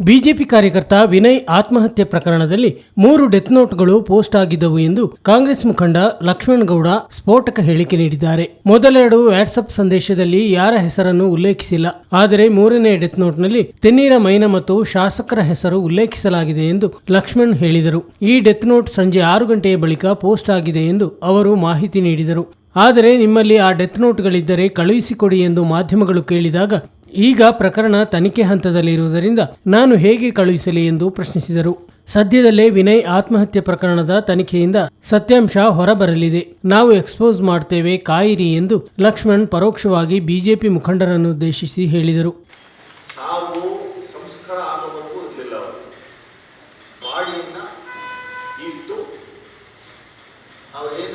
BJP ಕಾರ್ಯಕರ್ತ ವಿನಯ್ ಆತ್ಮಹತ್ಯೆ ಪ್ರಕರಣದಲ್ಲಿ ಮೂರು ಡೆತ್ ನೋಟ್ಗಳು ಪೋಸ್ಟ್ ಆಗಿದ್ದವು ಎಂದು ಕಾಂಗ್ರೆಸ್ ಮುಖಂಡ ಲಕ್ಷ್ಮಣ್ ಗೌಡ ಸ್ಫೋಟಕ ಹೇಳಿಕೆ ನೀಡಿದ್ದಾರೆ. ಮೊದಲೆರಡು ವ್ಯಾಟ್ಸಪ್ ಸಂದೇಶದಲ್ಲಿ ಯಾರ ಹೆಸರನ್ನು ಉಲ್ಲೇಖಿಸಿಲ್ಲ. ಆದರೆ ಮೂರನೇ ಡೆತ್ ನೋಟ್ನಲ್ಲಿ ತೆನ್ನೀರ ಮೈನ ಮತ್ತು ಶಾಸಕರ ಹೆಸರು ಉಲ್ಲೇಖಿಸಲಾಗಿದೆ ಎಂದು ಲಕ್ಷ್ಮಣ್ ಹೇಳಿದರು. ಈ ಡೆತ್ ನೋಟ್ ಸಂಜೆ ಆರು ಗಂಟೆಯ ಬಳಿಕ ಪೋಸ್ಟ್ ಆಗಿದೆ ಎಂದು ಅವರು ಮಾಹಿತಿ ನೀಡಿದರು. ಆದರೆ ನಿಮ್ಮಲ್ಲಿ ಆ ಡೆತ್ ನೋಟ್ಗಳಿದ್ದರೆ ಕಳುಹಿಸಿಕೊಡಿ ಎಂದು ಮಾಧ್ಯಮಗಳು ಕೇಳಿದಾಗ ಈಗ ಪ್ರಕರಣ ತನಿಖೆ ಹಂತದಲ್ಲಿರುವುದರಿಂದ ನಾನು ಹೇಗೆ ಕಳುಹಿಸಲಿ ಎಂದು ಪ್ರಶ್ನಿಸಿದರು. ಸದ್ಯದಲ್ಲೇ ವಿನಯ್ ಆತ್ಮಹತ್ಯೆ ಪ್ರಕರಣದ ತನಿಖೆಯಿಂದ ಸತ್ಯಾಂಶ ಹೊರಬರಲಿದೆ. ನಾವು ಎಕ್ಸ್ಪೋಸ್ ಮಾಡ್ತೇವೆ ಕಾಯಿರಿ ಎಂದು ಲಕ್ಷ್ಮಣ್ ಪರೋಕ್ಷವಾಗಿ ಬಿಜೆಪಿ ಮುಖಂಡರನ್ನು ಉದ್ದೇಶಿಸಿ ಹೇಳಿದರು. ಸಾವು, ಸಂಸ್ಕಾರ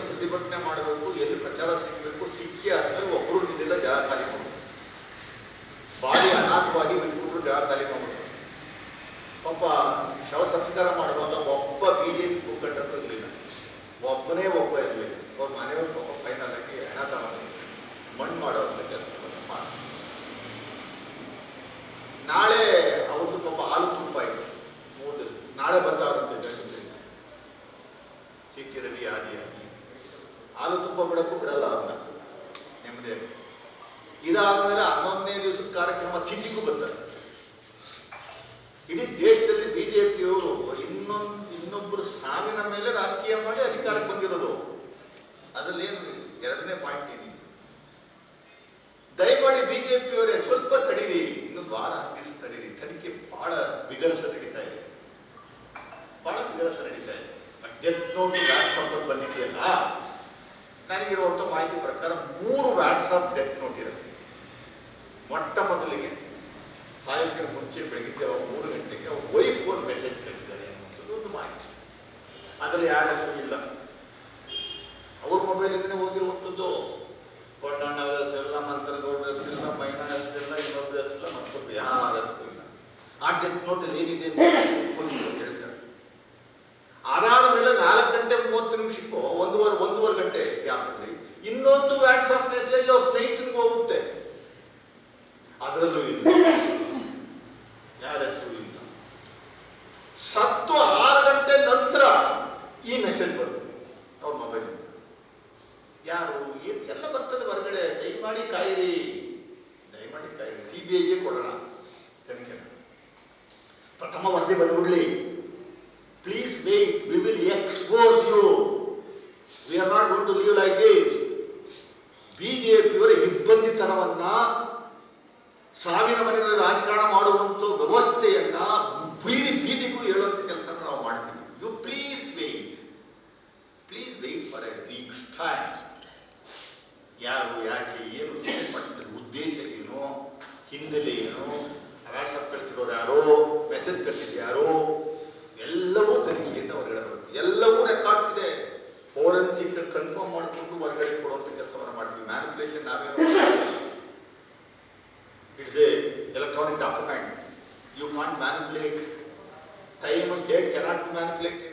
ಪ್ರತಿಭಟನೆ ಮಾಡಬೇಕು, ಎಲ್ಲಿ ಪ್ರಚಾರ ಸಿಗಬೇಕು, ಸಿಕ್ಕಿ ಆದ್ಮೇಲೆ ಒಬ್ಬರು ನಿನ್ನೆಲ್ಲ ಜಾಗ ಖಾಲಿ ಮಾಡಬೇಕು ಬಿಟ್ಬಿಟ್ಟು ಜಾಗ ಖಾಲಿ ಮಾಡಬೇಕು ಪಾಪ ಶವ ಸಂಸ್ಕಾರ ಮಾಡುವಾಗ ಒಬ್ಬ ಬಿ ಜೆ ಪಿ ಮುಖಂಡರು ಇರಲಿಲ್ಲ ಒಬ್ಬನೇ ಒಬ್ಬ ಇರಲಿಲ್ಲ ಅವ್ರ ಮನೆಯವರು ಪಾಪ ಫೈನಲ್ ಆಗಿ ಹಣ ತಗೊಂಡು ಮಣ್ಣು ಮಾಡುವಂಥ ಕೆಲಸವನ್ನು ಮಾಡಿ ನಾಳೆ ಅವ್ರದ್ದು ಪಾಪ ಹಾಲು ತುಪ್ಪ ಇದೆ. ಮೂರು ದಿವಸ. ನಾಳೆ ಬರ್ತಾರಂತೆ ಗಂಡನಿಗೆ. ಸಿಕ್ಕಿ ರವಿ ಆದಿ ಹಾಲು ತುಪ್ಪ ಬಿಡಕ್ಕೂ ಬಿಡಲ್ಲ ಅವ್ರನ್ನ ನೆಮ್ಮದಿ ಇದಾದ್ಮೇಲೆ ಹನ್ನೊಂದನೇ ದಿವಸದ ಕಾರ್ಯಕ್ರಮ ತಿಥಿಗೂ ಬರ್ತಾರೆ ಇಡೀ ದೇಶದಲ್ಲಿ ಬಿಜೆಪಿಯವರು ಇನ್ನೊಂದು ಇನ್ನೊಬ್ಬರು ಸಾವಿನ ಮೇಲೆ ರಾಜಕೀಯ ಮಾಡಿ ಅಧಿಕಾರಕ್ಕೆ ಬಂದಿರೋದು. ಅದರಲ್ಲಿ ಏನು ಎರಡನೇ ಪಾಯಿಂಟ್ ಏನು ದಯಮಾಡಿ ಬಿಜೆಪಿಯವರೇ ಸ್ವಲ್ಪ ತಡೀರಿ. ಇನ್ನೊಂದು ವಾರ ದಿವಸ ತಡೀರಿ. ತನಿಖೆ ಬಹಳ ವಿಗಲಸ ನಡೀತಾ ಇದೆ. ಬಹಳ ವಿಗಲಸ ನಡೀತಾ ಇದೆ. ಡೆತ್ ನೋಟ್ ವ್ಯಾಟ್ಸಪ್ ಬಂದಿದೆಯಲ್ಲ ನನಗಿರುವಂಥ ಮಾಹಿತಿ ಪ್ರಕಾರ ಮೂರು ವ್ಯಾಟ್ಸಪ್ ಡೆತ್ ನೋಟ್ ಇರುತ್ತೆ. ಮೊಟ್ಟ ಮೊದಲಿಗೆ ಸಾಯಂಕಾಲ ಮುಂಚೆ ಬೆಳಗ್ಗೆ ಅವ್ರು ಮೂರು ಗಂಟೆಗೆ ಅವ್ರ ವೈಫ್ ಒಂದು ಮೆಸೇಜ್ ಕಳಿಸಿದ್ದಾರೆ ಅನ್ನುವಂಥದ್ದು ಒಂದು ಮಾಹಿತಿ. ಅದರಲ್ಲಿ ಯಾರ ಇಲ್ಲ. ಅವ್ರ ಮೊಬೈಲಿಂದನೇ ಹೋಗಿರುವಂಥದ್ದು ಕೊಂಡಣ್ಣ ಹೆಸರಿಲ್ಲ ಮಂತ್ರಗೌಡ್ರ ಇಲ್ಲ ಮೈನಾ ಹೆಸರಿಲ್ಲ ಇನ್ನೊಬ್ಬರ ಹೆಸರಿಲ್ಲ ಮತ್ತೊಬ್ಬರು ಯಾರ ಹೆಸರು ಇಲ್ಲ. ಆ ಟೆಕ್ ನೋಟಲ್ಲಿ ಏನಿದೆ ಅದಾದ ಮೇಲೆ ನಾಲ್ಕು ಗಂಟೆ ಮೂವತ್ತು ನಿಮಿಷಕ್ಕೂ ಒಂದೂವರೆ ಒಂದೂವರೆ ಗಂಟೆ ಗ್ಯಾಪಲ್ಲಿ ಇನ್ನೊಂದು ವ್ಯಾಟ್ಸಪ್ ಮೆಸೇಜ್ ಅವ್ರ ಸ್ನೇಹಿತನಿಗೆ ಹೋಗುತ್ತೆ. ಅದರಲ್ಲೂ ಇಲ್ಲ. ಯಾರ ಇಲ್ಲ. ಸತ್ತು ಆರು ಗಂಟೆ ನಂತರ ಈ ಮೆಸೇಜ್ ಬರುತ್ತೆ. ಅವ್ರ ಮೊಬೈಲ್ ಯಾರು? ಎಲ್ಲ ಬರ್ತದೆ ಹೊರಗಡೆ. ದಯಮಾಡಿ ಕಾಯಿರಿ. ದಯಮಾಡಿ ಕಾಯಿರಿ. ಸಿ ಬಿ ಐಗೆ ಕೊಡೋಣ. ತನಿಖೆ ಪ್ರಥಮ ವರದಿ ಬಂದ್ಬಿಡ್ಲಿ. Please wait we will expose you we are not gonna leave like like ದಿಸ್ ಬಿಜೆಪಿಯವರ ಇಬ್ಬಂದಿತನವನ್ನ ಸಾವಿನ ಮನೆಯಲ್ಲಿ ರಾಜಕಾರಣ ಮಾಡುವಂಥ ವ್ಯವಸ್ಥೆಯನ್ನ ಬೀದಿ ಬೀದಿಗೂ ಹೇಳುವಂಥ ಕೆಲಸ ನಾವು ಮಾಡ್ತೀವಿ. You please wait please wait for a weeks time ಯಾರು, ಯಾಕೆ, ಏನು ಮಾಡಿದ ಉದ್ದೇಶ ಏನು, ಹಿನ್ನೆಲೆ ಏನು ವಾಟ್ಸಪ್ ಕಳಿಸಿರೋರು ಯಾರೋ ಮೆಸೇಜ್ ಕಳಿಸಿದ ಯಾರೋ, ಎಲ್ಲವೂ ತನಿಖೆಯಿಂದ ಹೊರಗಡೆ ಬರುತ್ತೆ ಎಲ್ಲವೂ ರೆಕಾರ್ಡ್ಸ್ ಇದೆ. ಫೋರೆನ್ಸಿಕ್ ಕನ್ಫರ್ಮ್ ಮಾಡಿಕೊಂಡು ಹೊರಗಡೆ ಕೊಡುವಂಥ ಕೆಲಸವನ್ನು ಮಾಡ್ತೀವಿ. ಮ್ಯಾನಿಪುಲೇಷನ್ ನಾವೇನು it's a electronic document. You can't manipulate. Time date cannot be manipulated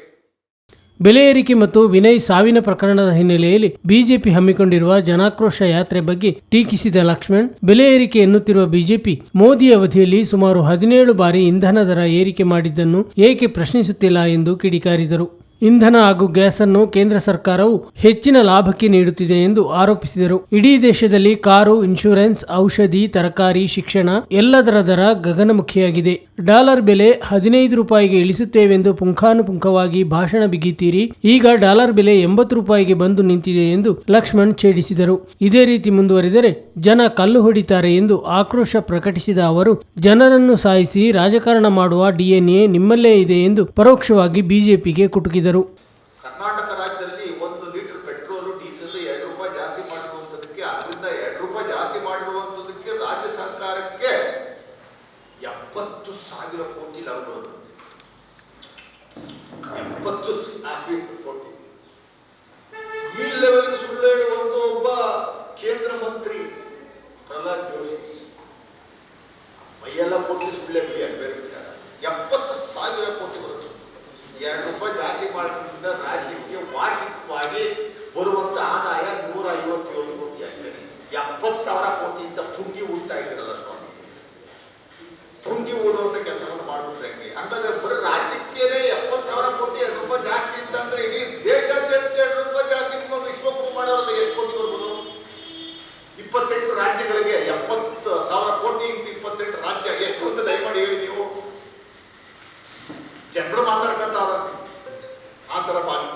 ಬೆಲೆ ಏರಿಕೆ ಮತ್ತು ವಿನಯ್ ಸಾವಿನ ಪ್ರಕರಣದ ಹಿನ್ನೆಲೆಯಲ್ಲಿ ಬಿಜೆಪಿ ಹಮ್ಮಿಕೊಂಡಿರುವ ಜನಾಕ್ರೋಶ ಯಾತ್ರೆ ಬಗ್ಗೆ ಟೀಕಿಸಿದ ಲಕ್ಷ್ಮಣ್, ಬೆಲೆ ಏರಿಕೆ ಎನ್ನುತ್ತಿರುವ ಬಿಜೆಪಿ ಮೋದಿ ಅವಧಿಯಲ್ಲಿ ಸುಮಾರು ಹದಿನೇಳು ಬಾರಿ ಇಂಧನ ದರ ಏರಿಕೆ ಮಾಡಿದ್ದನ್ನು ಏಕೆ ಪ್ರಶ್ನಿಸುತ್ತಿಲ್ಲ ಎಂದು ಕಿಡಿಕಾರಿದರು ಇಂಧನ ಹಾಗೂ ಗ್ಯಾಸ್ ಅನ್ನು ಕೇಂದ್ರ ಸರ್ಕಾರವು ಹೆಚ್ಚಿನ ಲಾಭಕ್ಕೆ ನೀಡುತ್ತಿದೆ ಎಂದು ಆರೋಪಿಸಿದರು. ಇಡೀ ದೇಶದಲ್ಲಿ ಕಾರು, ಇನ್ಶೂರೆನ್ಸ್, ಔಷಧಿ, ತರಕಾರಿ, ಶಿಕ್ಷಣ ಎಲ್ಲದರ ದರ ಗಗನಮುಖಿಯಾಗಿದೆ. ಡಾಲರ್ ಬೆಲೆ ಹದಿನೈದು ರೂಪಾಯಿಗೆ ಇಳಿಸುತ್ತೇವೆಂದು ಪುಂಖಾನುಪುಂಖವಾಗಿ ಭಾಷಣ ಬಿಗಿತೀರಿ. ಈಗ ಡಾಲರ್ ಬೆಲೆ ಎಂಬತ್ತು ರೂಪಾಯಿಗೆ ಬಂದು ನಿಂತಿದೆ ಎಂದು ಲಕ್ಷ್ಮಣ್ ಛೇಡಿಸಿದರು. ಇದೇ ರೀತಿ ಮುಂದುವರಿದರೆ ಜನ ಕಲ್ಲು ಹೊಡಿತಾರೆ ಎಂದು ಆಕ್ರೋಶ ಪ್ರಕಟಿಸಿದ ಅವರು, ಜನರನ್ನು ಸಾಯಿಸಿ ರಾಜಕಾರಣ ಮಾಡುವ ಡಿಎನ್ಎ ನಿಮ್ಮಲ್ಲೇ ಇದೆ ಎಂದು ಪರೋಕ್ಷವಾಗಿ ಬಿಜೆಪಿಗೆ ಕುಟುಕಿದರು. ಕರ್ನಾಟಕ ರಾಜ್ಯದಲ್ಲಿ ಒಂದು ಲೀಟರ್ ಪೆಟ್ರೋಲ್, ಡೀಸೆಲ್ ಎರಡು ರೂಪಾಯಿ ಜಾಸ್ತಿ ಮಾಡಿರುವಂಥದ್ದಕ್ಕೆ, ಅದರಿಂದ ಎರಡು ರೂಪಾಯಿ ಜಾಸ್ತಿ ಮಾಡಿರುವಂಥದ್ದಕ್ಕೆ ರಾಜ್ಯ ಸರ್ಕಾರಕ್ಕೆ ಎಪ್ಪತ್ತು ಸಾವಿರ ಕೋಟಿ ಲಾಭ ಬರುತ್ತೆ. ಎಪ್ಪತ್ತು ಸಾವಿರ ಕೋಟಿ. ಈ ಸುಳ್ಳು ಹೇಳುವಂತ ಒಬ್ಬ ಕೇಂದ್ರ ಮಂತ್ರಿ ಪ್ರಹ್ಲಾದ್ ಜೋಶಿ. ಮೈಯೆಲ್ಲ ಕೋಟಿ ಸುಳ್ಳೆ ಬಿಡಿ ಬೇರೆ ಎಪ್ಪತ್ತು ಸಾವಿರ ಕೋಟಿ ಬರುತ್ತೆ. ಎರಡು ಮಾಡೋದ್ರಿಂದ ರಾಜ್ಯಕ್ಕೆ ವಾರ್ಷಿಕವಾಗಿ ಬರುವಂತ ಆದಾಯ ನೂರ ಐವತ್ತೇಳು ಕೋಟಿ ಅಷ್ಟೇ. ಎಪ್ಪತ್ತು ಸಾವಿರ ಕೋಟಿಯಿಂದ ಪುಂಗಿ ಉಳ್ತಾ ಇದ್ದೀರಲ್ಲ ಭಾಷಣ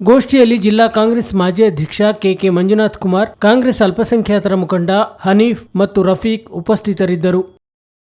ಗೋಷ್ಠಿಯಲ್ಲಿ ಜಿಲ್ಲಾ ಕಾಂಗ್ರೆಸ್ ಮಾಜಿ ಅಧ್ಯಕ್ಷ ಕೆಕೆ ಮಂಜುನಾಥ್ ಕುಮಾರ್, ಕಾಂಗ್ರೆಸ್ ಅಲ್ಪಸಂಖ್ಯಾತರ ಮುಖಂಡ ಹನೀಫ್ ಮತ್ತು ರಫೀಕ್ ಉಪಸ್ಥಿತರಿದ್ದರು.